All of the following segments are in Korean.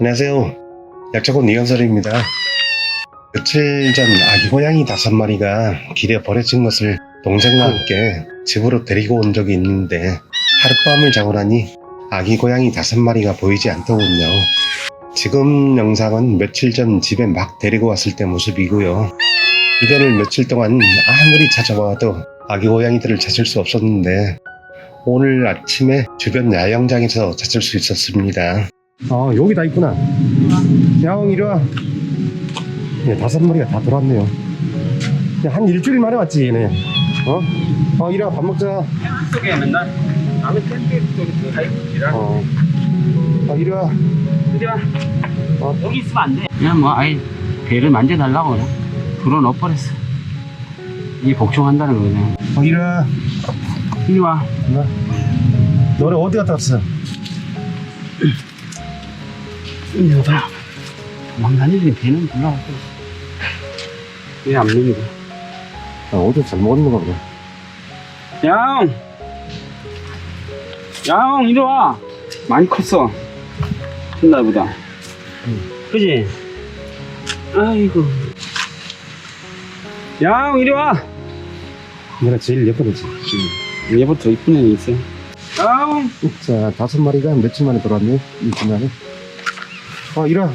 안녕하세요. 약초군 이현설입니다. 며칠 전 아기 고양이 다섯 마리가 길에 버려진 것을 동생과 함께 집으로 데리고 온 적이 있는데 하룻밤을 자고 나니 아기 고양이 다섯 마리가 보이지 않더군요. 지금 영상은 며칠 전 집에 막 데리고 왔을 때 모습이고요. 주변을 며칠 동안 아무리 찾아봐도 아기 고양이들을 찾을 수 없었는데 오늘 아침에 주변 야영장에서 찾을 수 있었습니다. 아 여기 다 있구나. 야옹 이리 와. 네, 다섯 마리가 다 돌았네요. 야, 한 일주일 만에 왔지 얘네. 어? 어 이리 와 밥 먹자. 속에 맨날 남의 텐트 속에 들어가 있고 지랄 어. 어 이리 와. 이리 와 어. 여기 있으면 안돼 그냥 뭐 아예 배를 만져달라고 그냥 불어 넣어버렸어 이 복종한다는 거 그냥 어 이리 와. 이리 와 이리 와. 너네 어디 갔다 왔어? 와봐 망나니들이 배는 불러가고 왜안 먹이고 아, 어디 잘 먹었는 가 보다. 야옹 야옹 이리 와! 많이 컸어. 옛날보다. 그지? 아이고. 야옹 이리 와! 내가 제일 예쁜 애지. 얘부터 이쁜 애는 있어. 야옹 자 다섯 마리가 며칠 만에 돌았네. 일주일 만에. 어 이리 와.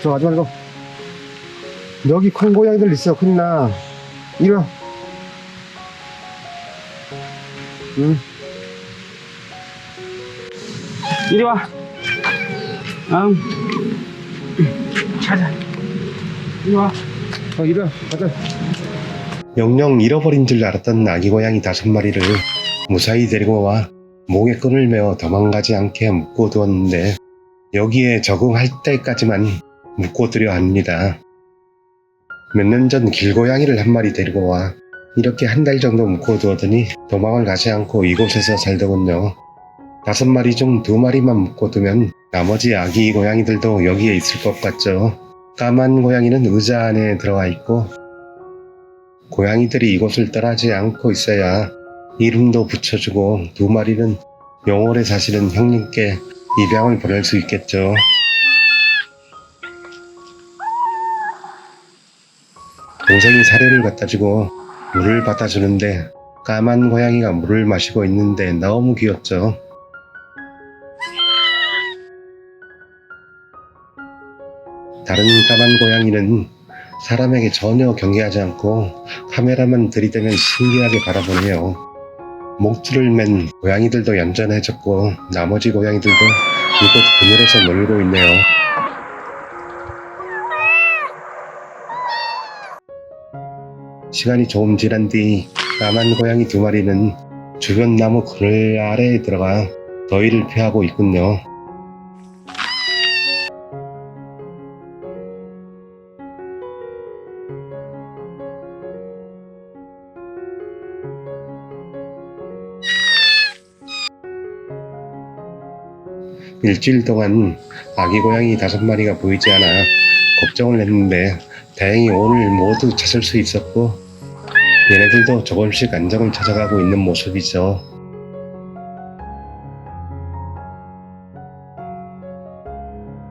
저 가지 말고. 여기 큰 고양이들 있어. 큰일 나. 이리 와. 응. 이리 와. 아웅. 가자. 이리 와. 어, 이리 와. 가자. 영영 잃어버린 줄 알았던 아기 고양이 다섯 마리를 무사히 데리고 와 목에 끈을 메어 도망가지 않게 묶어두었는데 여기에 적응할 때까지만 묶어두려 합니다. 몇 년 전 길고양이를 한 마리 데리고 와 이렇게 한 달 정도 묶어두었더니 도망을 가지 않고 이곳에서 살더군요. 다섯 마리 중 두 마리만 묶어두면 나머지 아기 고양이들도 여기에 있을 것 같죠. 까만 고양이는 의자 안에 들어와 있고 고양이들이 이곳을 떠나지 않고 있어야 이름도 붙여주고 두 마리는 영월에 사시는 형님께 입양을 보낼 수 있겠죠. 동생이 사료를 갖다 주고 물을 받아 주는데 까만 고양이가 물을 마시고 있는데 너무 귀엽죠. 다른 까만 고양이는 사람에게 전혀 경계하지 않고 카메라만 들이대면 신기하게 바라보네요. 목줄을 맨 고양이들도 얌전해졌고 나머지 고양이들도 이곳 그늘에서 놀고 있네요. 시간이 조금 지난 뒤 까만 고양이 두 마리는 주변 나무 그늘 아래에 들어가 더위를 피하고 있군요. 일주일 동안 아기 고양이 다섯 마리가 보이지 않아 걱정을 했는데 다행히 오늘 모두 찾을 수 있었고 얘네들도 조금씩 안정을 찾아가고 있는 모습이죠.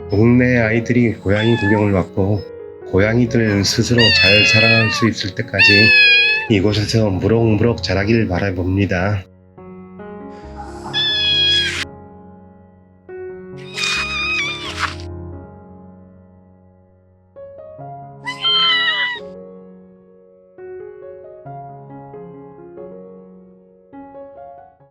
동네 아이들이 고양이 구경을 왔고 고양이들 스스로 잘 살아갈 수 있을 때까지 이곳에서 무럭무럭 자라길 바라봅니다.